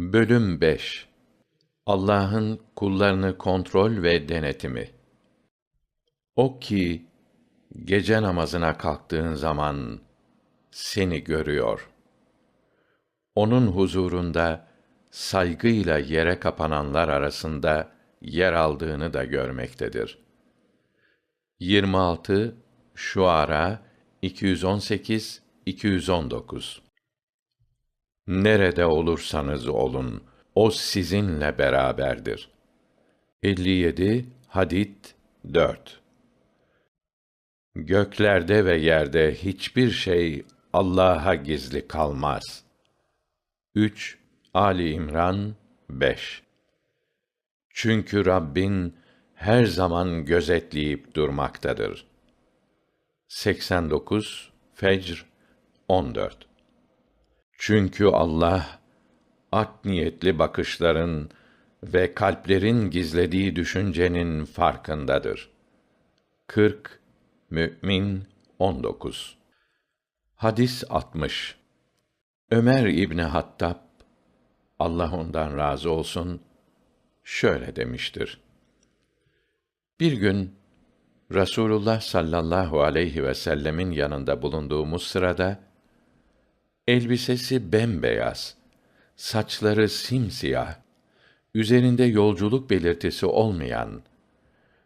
Bölüm 5 Allah'ın kullarını kontrol ve denetimi. O ki gece namazına kalktığın zaman seni görüyor. Onun huzurunda saygıyla yere kapananlar arasında yer aldığını da görmektedir. 26 Şuara 218 219 Nerede olursanız olun, o sizinle beraberdir. 57 Hadid 4 Göklerde ve yerde hiçbir şey Allah'a gizli kalmaz. 3 Ali İmran 5 Çünkü Rabbin her zaman gözetleyip durmaktadır. 89 Fecr 14 çünkü Allah art niyetli bakışların ve kalplerin gizlediği düşüncenin farkındadır. 40 Mü'min 19 Hadis 60 Ömer İbni Hattab Allah ondan razı olsun şöyle demiştir. Bir gün Rasulullah sallallahu aleyhi ve sellemin yanında bulunduğumuz sırada Elbisesi bembeyaz, saçları simsiyah, üzerinde yolculuk belirtisi olmayan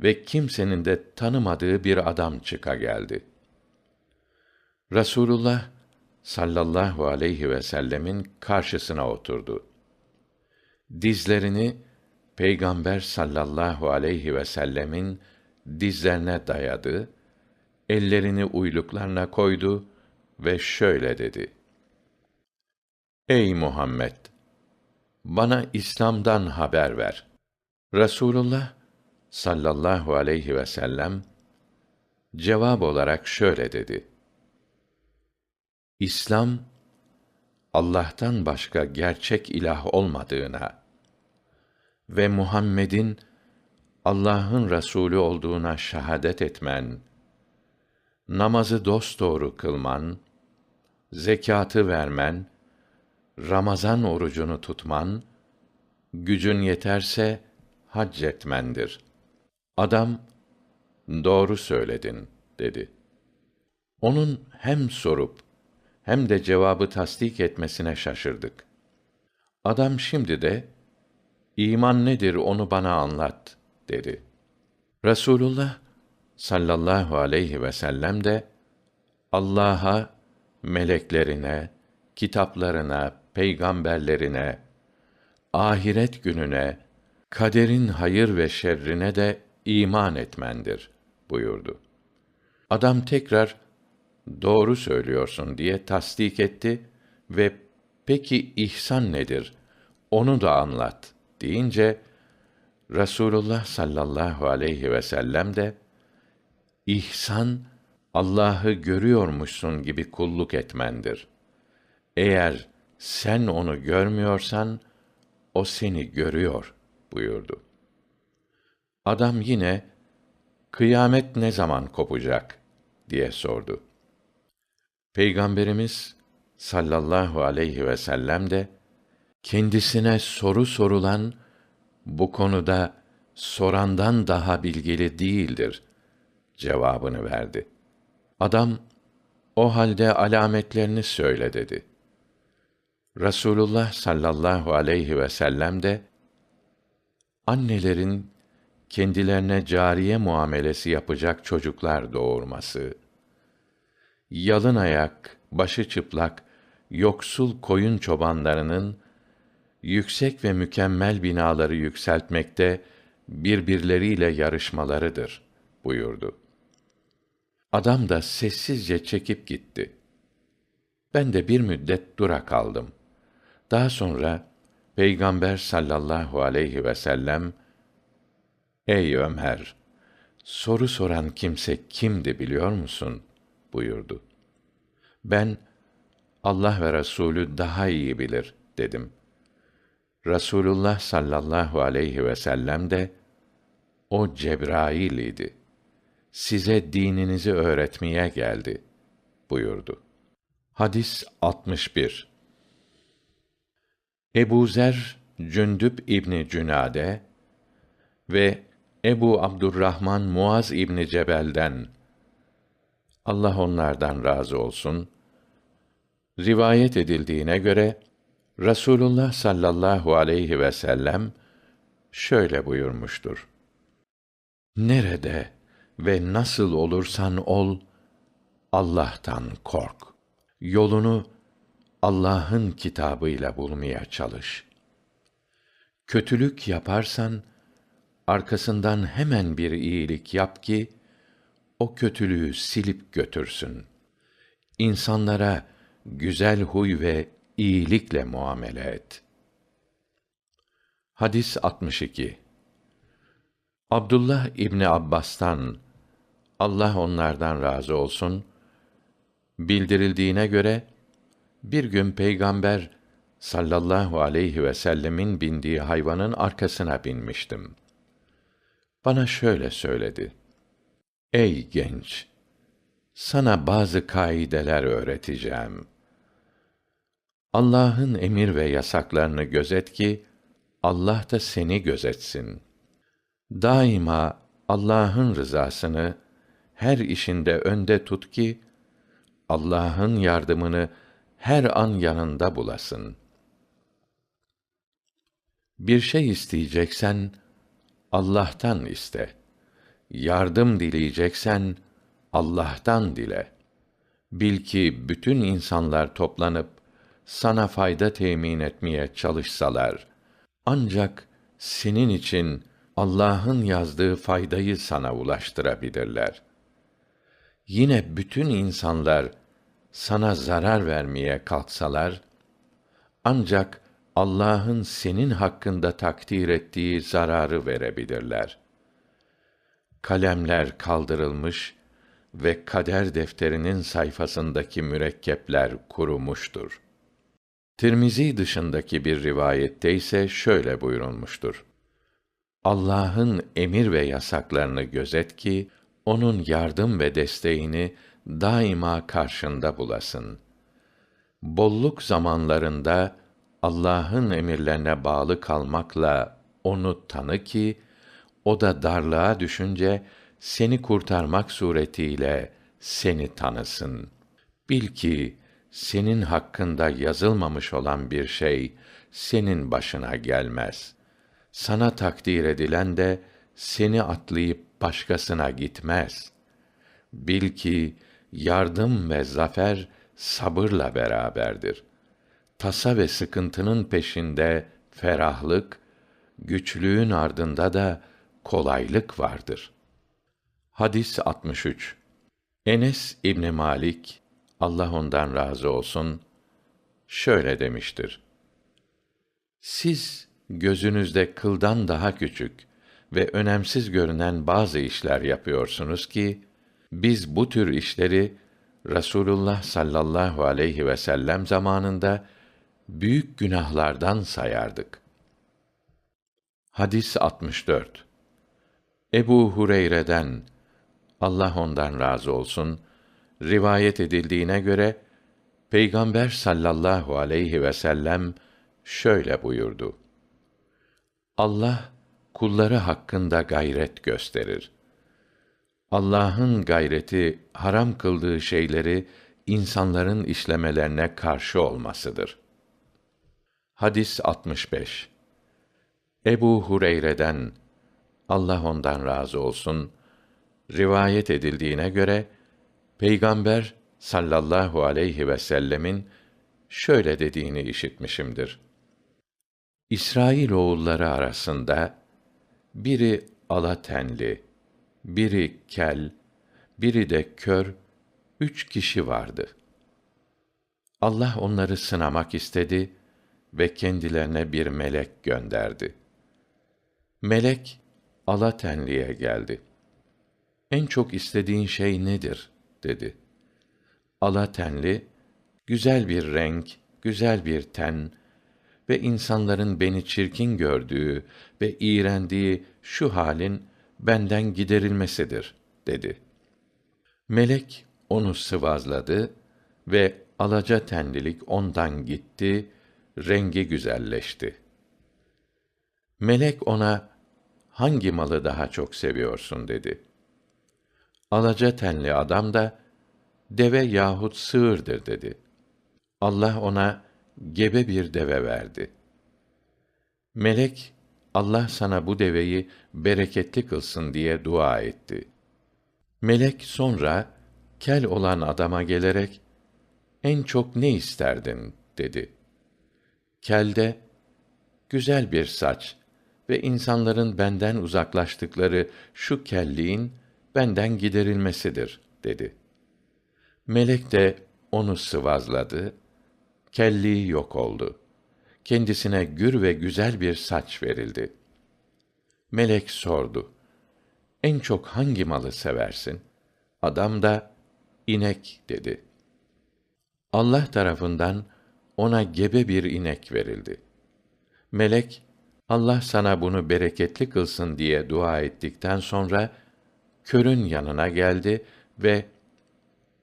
ve kimsenin de tanımadığı bir adam çıka geldi. Rasulullah sallallahu aleyhi ve sellemin karşısına oturdu. Dizlerini Peygamber sallallahu aleyhi ve sellemin dizlerine dayadı, ellerini uyluklarına koydu ve şöyle dedi: Ey Muhammed! Bana İslam'dan haber ver. Rasulullah sallallahu aleyhi ve sellem cevap olarak şöyle dedi: İslam Allah'tan başka gerçek ilah olmadığına ve Muhammed'in Allah'ın Resulü olduğuna şahadet etmen, namazı dosdoğru kılman, zekatı vermen Ramazan orucunu tutman, gücün yeterse hac etmendir. Adam, doğru söyledin, dedi. Onun hem sorup, hem de cevabı tasdik etmesine şaşırdık. Adam şimdi de, iman nedir onu bana anlat, dedi. Resulullah sallallahu aleyhi ve sellem de, Allah'a, meleklerine, kitaplarına, peygamberlerine, ahiret gününe, kaderin hayır ve şerrine de iman etmendir buyurdu. Adam tekrar doğru söylüyorsun diye tasdik etti ve peki ihsan nedir? Onu da anlat deyince Rasulullah sallallahu aleyhi ve sellem de ihsan Allah'ı görüyormuşsun gibi kulluk etmendir. Eğer sen onu görmüyorsan o seni görüyor buyurdu. Adam yine kıyamet ne zaman kopacak diye sordu. Peygamberimiz sallallahu aleyhi ve sellem de kendisine soru sorulan bu konuda sorandan daha bilgili değildir cevabını verdi. Adam o halde alametlerini söyle dedi. Rasulullah sallallahu aleyhi ve sellem de annelerin kendilerine cariye muamelesi yapacak çocuklar doğurması, yalın ayak, başı çıplak, yoksul koyun çobanlarının yüksek ve mükemmel binaları yükseltmekte birbirleriyle yarışmalarıdır buyurdu. Adam da sessizce çekip gitti. Ben de bir müddet dura kaldım. Daha sonra Peygamber sallallahu aleyhi ve sellem Ey Ömer, soru soran kimse kimdi biliyor musun? buyurdu. Ben Allah ve Resulü daha iyi bilir dedim. Rasulullah sallallahu aleyhi ve sellem de o Cebrail idi. Size dininizi öğretmeye geldi buyurdu. Hadis 61 Ebu Zer Cündüb İbni Cünade ve Ebu Abdurrahman Muaz İbni Cebel'den Allah onlardan razı olsun. Rivayet edildiğine göre Rasulullah sallallahu aleyhi ve sellem şöyle buyurmuştur. Nerede ve nasıl olursan ol, Allah'tan kork. Yolunu Allah'ın kitabıyla bulmaya çalış. Kötülük yaparsan, arkasından hemen bir iyilik yap ki, o kötülüğü silip götürsün. İnsanlara güzel huy ve iyilikle muamele et. Hadis 62 Abdullah İbni Abbas'tan, Allah onlardan razı olsun, bildirildiğine göre, bir gün Peygamber sallallahu aleyhi ve sellemin bindiği hayvanın arkasına binmiştim. Bana şöyle söyledi. Ey genç! Sana bazı kaideler öğreteceğim. Allah'ın emir ve yasaklarını gözet ki, Allah da seni gözetsin. Daima Allah'ın rızasını her işinde önde tut ki, Allah'ın yardımını her an yanında bulasın. Bir şey isteyeceksen, Allah'tan iste. Yardım dileyeceksen, Allah'tan dile. Bil ki bütün insanlar toplanıp sana fayda temin etmeye çalışsalar ancak senin için Allah'ın yazdığı faydayı sana ulaştırabilirler. Yine bütün insanlar sana zarar vermeye kalksalar ancak Allah'ın senin hakkında takdir ettiği zararı verebilirler. Kalemler kaldırılmış ve kader defterinin sayfasındaki mürekkepler kurumuştur. Tirmizi dışındaki bir rivayette ise şöyle buyurulmuştur. Allah'ın emir ve yasaklarını gözet ki onun yardım ve desteğini daima karşında bulasın. Bolluk zamanlarında Allah'ın emirlerine bağlı kalmakla onu tanı ki o da darlığa düşünce seni kurtarmak suretiyle seni tanısın. Bil ki senin hakkında yazılmamış olan bir şey senin başına gelmez. Sana takdir edilen de seni atlayıp başkasına gitmez. Bil ki yardım ve zafer sabırla beraberdir. Tasa ve sıkıntının peşinde ferahlık, güçlüğün ardında da kolaylık vardır. Hadis 63. Enes İbn Malik Allah ondan razı olsun şöyle demiştir. Siz gözünüzde kıldan daha küçük ve önemsiz görünen bazı işler yapıyorsunuz ki biz bu tür işleri Rasulullah sallallahu aleyhi ve sellem zamanında büyük günahlardan sayardık. Hadis 64. Ebu Hureyre'den Allah ondan razı olsun rivayet edildiğine göre Peygamber sallallahu aleyhi ve sellem şöyle buyurdu. Allah kulları hakkında gayret gösterir. Allah'ın gayreti haram kıldığı şeyleri insanların işlemelerine karşı olmasıdır. Hadis 65. Ebu Hureyre'den Allah ondan razı olsun rivayet edildiğine göre Peygamber sallallahu aleyhi ve sellemin şöyle dediğini işitmişimdir. İsrail oğulları arasında biri ala tenli, biri kel, biri de kör, üç kişi vardı. Allah onları sınamak istedi ve kendilerine bir melek gönderdi. Melek ala tenliye geldi. En çok istediğin şey nedir? dedi. Ala tenli, güzel bir renk, güzel bir ten ve insanların beni çirkin gördüğü ve iğrendiği şu halin benden giderilmesidir, dedi. Melek onu sıvazladı ve alaca tenlilik ondan gitti rengi güzelleşti. Melek ona hangi malı daha çok seviyorsun dedi. Alaca tenli adam da deve yahut sığırdır dedi. Allah ona gebe bir deve verdi. Melek Allah sana bu deveyi bereketli kılsın diye dua etti. Melek sonra kel olan adama gelerek en çok ne isterdin dedi. Kel de güzel bir saç ve insanların benden uzaklaştıkları şu kelliğin benden giderilmesidir dedi. Melek de onu sıvazladı, kelliği yok oldu. Kendisine gür ve güzel bir saç verildi. Melek sordu. En çok hangi malı seversin? Adam da inek dedi. Allah tarafından ona gebe bir inek verildi. Melek Allah sana bunu bereketli kılsın diye dua ettikten sonra körün yanına geldi ve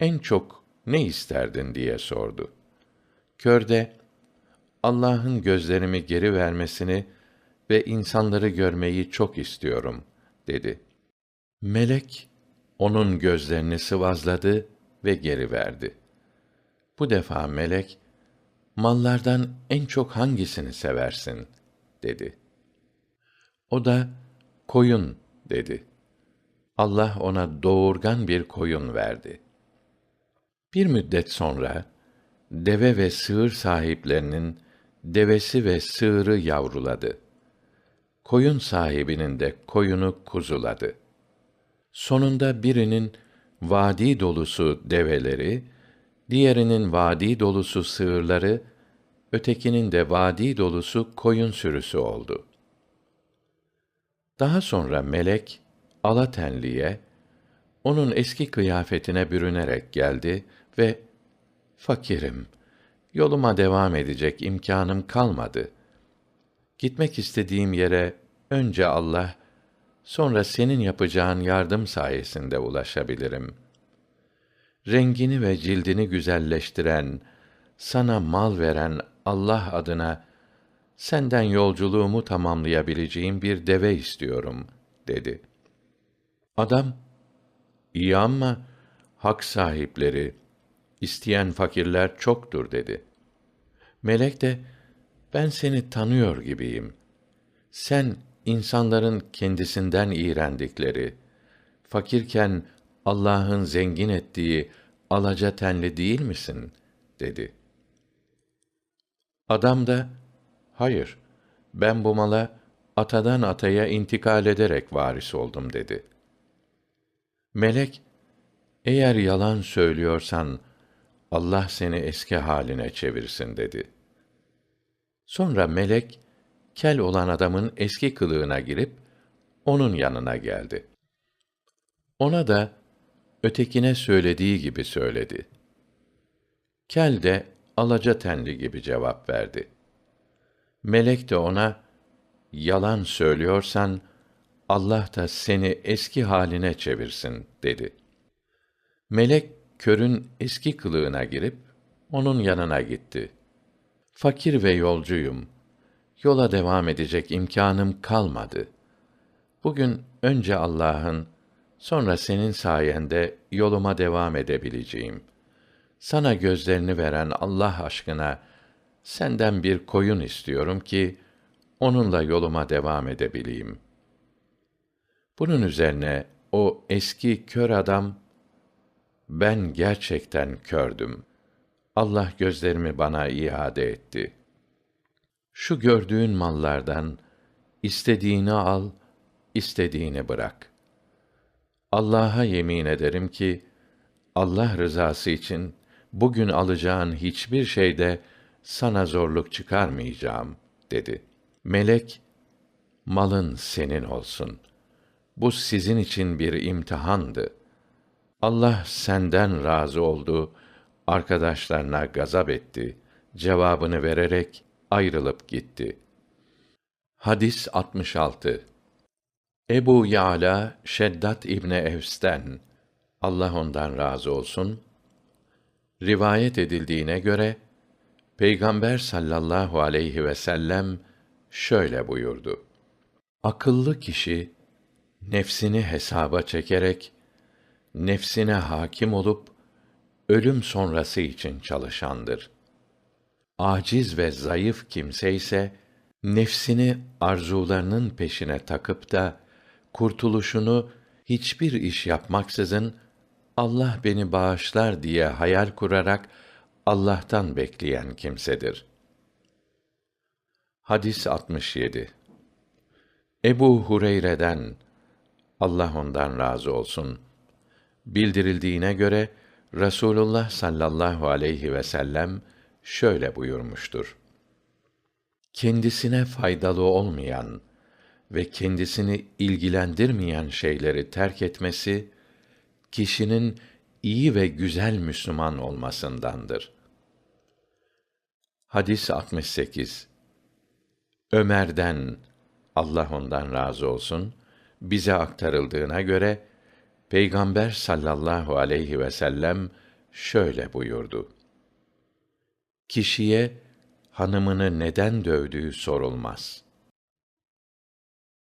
en çok ne isterdin diye sordu. Kör de Allah'ın gözlerimi geri vermesini ve insanları görmeyi çok istiyorum dedi. Melek onun gözlerini sıvazladı ve geri verdi. Bu defa melek mallardan en çok hangisini seversin dedi. O da koyun dedi. Allah ona doğurgan bir koyun verdi. Bir müddet sonra deve ve sığır sahiplerinin devesi ve sığırı yavruladı. Koyun sahibinin de koyunu kuzuladı. Sonunda birinin vadi dolusu develeri, diğerinin vadi dolusu sığırları, ötekinin de vadi dolusu koyun sürüsü oldu. Daha sonra melek Alatenli'ye onun eski kıyafetine bürünerek geldi ve fakirim yoluma devam edecek imkanım kalmadı. Gitmek istediğim yere önce Allah, sonra senin yapacağın yardım sayesinde ulaşabilirim. Rengini ve cildini güzelleştiren, sana mal veren Allah adına senden yolculuğumu tamamlayabileceğim bir deve istiyorum dedi. Adam, iyi ama hak sahipleri, isteyen fakirler çoktur dedi. Melek de, ben seni tanıyor gibiyim. Sen insanların kendisinden iğrendikleri, fakirken Allah'ın zengin ettiği alaca tenli değil misin? dedi. Adam da, hayır, ben bu mala atadan ataya intikal ederek varis oldum dedi. Melek, eğer yalan söylüyorsan, Allah seni eski haline çevirsin dedi. Sonra melek, kel olan adamın eski kılığına girip, onun yanına geldi. Ona da, ötekine söylediği gibi söyledi. Kel de, alaca tenli gibi cevap verdi. Melek de ona, yalan söylüyorsan, Allah da seni eski haline çevirsin, dedi. Melek, körün eski kılığına girip onun yanına gitti. Fakir ve yolcuyum. Yola devam edecek imkanım kalmadı. Bugün önce Allah'ın, sonra senin sayende yoluma devam edebileceğim. Sana gözlerini veren Allah aşkına senden bir koyun istiyorum ki onunla yoluma devam edebileyim. Bunun üzerine o eski kör adam ben gerçekten kördüm. Allah gözlerimi bana iade etti. Şu gördüğün mallardan istediğini al, istediğini bırak. Allah'a yemin ederim ki Allah rızası için bugün alacağın hiçbir şeyde sana zorluk çıkarmayacağım dedi. Melek malın senin olsun. Bu sizin için bir imtihandı. Allah senden razı oldu, arkadaşlarına gazap etti. Cevabını vererek ayrılıp gitti. Hadis 66 Ebu Ya'la Şeddat İbni Evs'ten Allah ondan razı olsun rivayet edildiğine göre Peygamber sallallahu aleyhi ve sellem şöyle buyurdu. Akıllı kişi nefsini hesaba çekerek nefsine hakim olup ölüm sonrası için çalışandır. Aciz ve zayıf kimse ise nefsini arzularının peşine takıp da kurtuluşunu hiçbir iş yapmaksızın Allah beni bağışlar diye hayal kurarak Allah'tan bekleyen kimsedir. Hadis 67 Ebu Hureyre'den Allah ondan razı olsun bildirildiğine göre Rasulullah sallallahu aleyhi ve sellem şöyle buyurmuştur. Kendisine faydalı olmayan ve kendisini ilgilendirmeyen şeyleri terk etmesi kişinin iyi ve güzel Müslüman olmasındandır. Hadis 68 Ömer'den Allah ondan razı olsun bize aktarıldığına göre Peygamber sallallahu aleyhi ve sellem şöyle buyurdu. Kişiye hanımını neden dövdüğü sorulmaz.